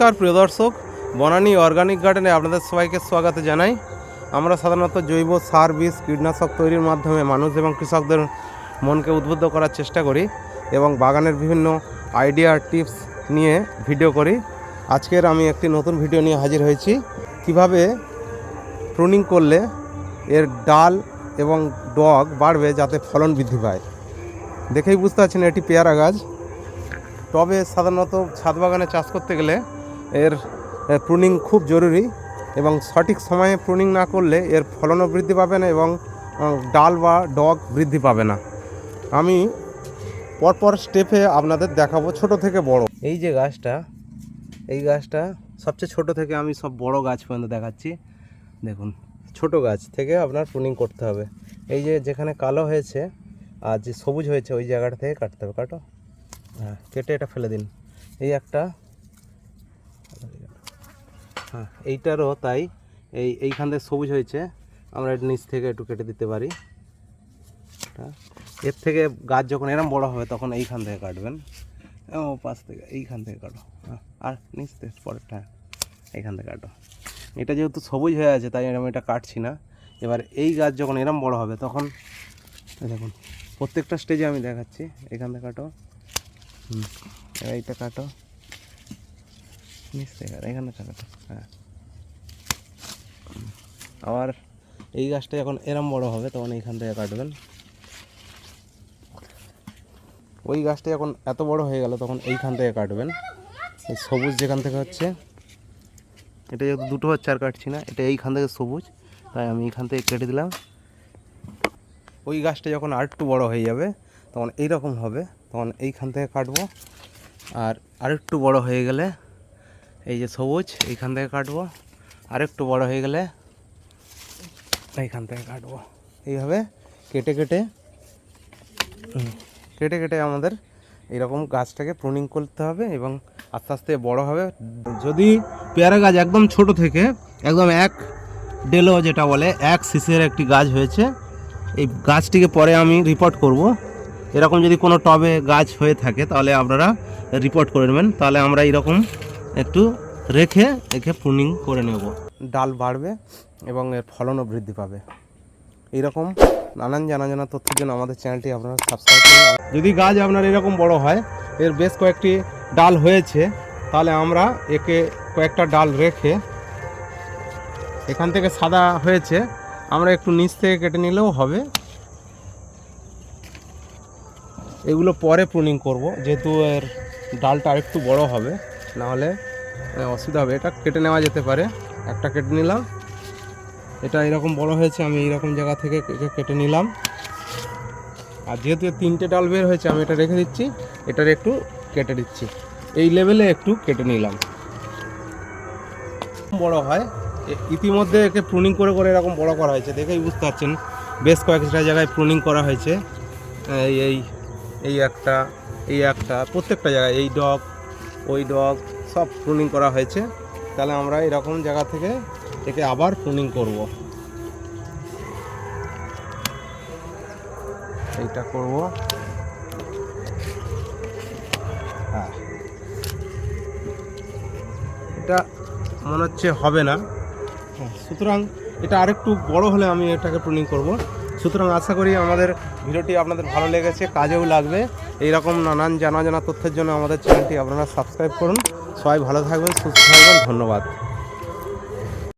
নমস্কার, প্রিয় দর্শক। বনানী অর্গানিক গার্ডেনে আপনাদের সবাইকে স্বাগত জানাই। আমরা সাধারণত জৈব সার, বীজ, কীটনাশক তৈরির মাধ্যমে মানুষ এবং কৃষকদের মনকে উদ্বুদ্ধ করার চেষ্টা করি এবং বাগানের বিভিন্ন আইডিয়া, টিপস নিয়ে ভিডিও করি। আজকের আমি একটি নতুন ভিডিও নিয়ে হাজির হয়েছি। কীভাবে প্রুনিং করলে এর ডাল এবং ডগ বাড়বে যাতে ফলন বৃদ্ধি পায়? দেখেই বুঝতে পারছেন, এটি পেয়ারা গাছ। টবে সাধারণত ছাদ বাগানে চাষ করতে গেলে এর প্রুনিং খুব জরুরি এবং সঠিক সময়ে প্রুনিং না করলে এর ফলনও বৃদ্ধি পাবে না এবং ডাল বা ডগ বৃদ্ধি পাবে না। আমি পরপর স্টেপে আপনাদের দেখাবো ছোট থেকে বড়। এই যে গাছটা, এই গাছটা সবচেয়ে ছোট থেকে আমি সব বড় গাছ পর্যন্ত দেখাচ্ছি। দেখুন, ছোট গাছ থেকে আপনার প্রুনিং করতে হবে। এই যে যেখানে কালো হয়েছে আর যে সবুজ হয়েছে, ওই জায়গাটা থেকে কাটতে হবে। কাটো। হ্যাঁ কেটে এটা ফেলে দিন। এই একটা হ্যাঁ এইটারও তাই। এই এইখান থেকে সবুজ হয়েছে। আমরা নিচ থেকে একটু কেটে দিতে পারি। এর থেকে গাছ যখন এরম বড় হবে, তখন এইখান থেকে কাটবেন। ও, পাশ থেকে, এইখান থেকে কাটো। হ্যাঁ আর নিচ থেকে, পরেরটা, এইখান থেকে কাটো। এটা যেহেতু সবুজ হয়ে আছে, তাই আমি এটা কাটছি না। এবার এই গাছ যখন এরম বড় হবে, তখন দেখুন, প্রত্যেকটা স্টেজে আমি দেখাচ্ছি। এখান থেকে কাটো। হুম, এইটা কাটো। থেকে হ্যাঁ। আবার এই গাছটা যখন এরম বড় হবে, তখন এইখান থেকে কাটবেন ওই গাছটা যখন এত বড় হয়ে গেল, তখন এইখান থেকে কাটবেন এই সবুজ যেখান থেকে হচ্ছে, এটা যেহেতু দুটো হচ্ছে আর কাটছি না, এটা এইখান থেকে সবুজ, তাই আমি এইখান থেকে কেটে দিলাম। ওই গাছটা যখন আর একটু বড় হয়ে যাবে, তখন এইরকম হবে, তখন এইখান থেকে কাটবো। আর আরেকটু বড় হয়ে গেলে এই যে সবুজ, এইখান থেকে কাটবো। আরেকটু বড় হয়ে গেলে এইখান থেকে কাটবো। এইভাবে কেটে কেটে কেটে কেটে আমাদের এরকম গাছটাকে প্রুনিং করতে হবে এবং আস্তে আস্তে বড় হবে। যদি পেয়ারা গাছ একদম ছোট থেকে, একদম এক ডেলো যেটা বলে, এক সিসের একটি গাছ হয়েছে, এই গাছটিকে পরে আমি রিপোর্ট করব। এরকম যদি কোনো টবে গাছ হয়ে থাকে, তাহলে আপনারা রিপোর্ট করে নেবেন। তাহলে আমরা এরকম একটু রেখে একে প্রুনিং করে নেব। ডাল বাড়বে এবং এর ফলনও বৃদ্ধি পাবে। এইরকম নানান জানা জানা তথ্যের জন্য আমাদের চ্যানেলটি আপনারা সাবস্ক্রাইব করুন। যদি গাছ আপনার এরকম বড় হয়, এর বেশ কয়েকটি ডাল হয়েছে, তাহলে আমরা একে কয়েকটা ডাল রেখে এখান থেকে সাদা হয়েছে, আমরা একটু নিচ থেকে কেটে নিলেও হবে। এগুলো পরে প্রুনিং করব, যেহেতু এর ডালটা আরেকটু বড় হবে। নাহলে অসুবিধা হবে। এটা কেটে নেওয়া যেতে পারে। একটা কেটে নিলাম। এটা এরকম বড় হয়েছে, আমি এইরকম জায়গা থেকে কেটে নিলাম। আর যেহেতু তিনটে ডাল বের হয়েছে, আমি এটা রেখে দিচ্ছি। এটার একটু কেটে দিচ্ছি। এই লেভেলে একটু কেটে নিলাম। বড় হয়। ইতিমধ্যে একে প্রুনিং করে করে এরকম বড় করা হয়েছে। দেখেই বুঝতে পারছেন, বেশ কয়েকটা জায়গায় প্রুনিং করা হয়েছে। এই এই একটা এই একটা, প্রত্যেকটা জায়গায়, এই ডগ ওই ডগ সব প্রুনিং করা হয়েছে। তাহলে আমরা এরকম জায়গা থেকে একে আবার প্রুনিং করব। এইটা করব। হ্যাঁ। এটা মনে হচ্ছে হবে না। হ্যাঁ, সুতরাং এটা আরেকটু বড় হলে আমি এটাকে প্রুনিং করব। সুতরাং আশা করি আমাদের ভিডিওটি আপনাদের ভালো লেগেছে, কাজেও লাগবে। এইরকম নানান জানা জানা তথ্যের জন্য আমাদের চ্যানেলটি আপনারা সাবস্ক্রাইব করুন। সবাই ভালো থাকবেন, সুস্থ থাকবেন, ধন্যবাদ।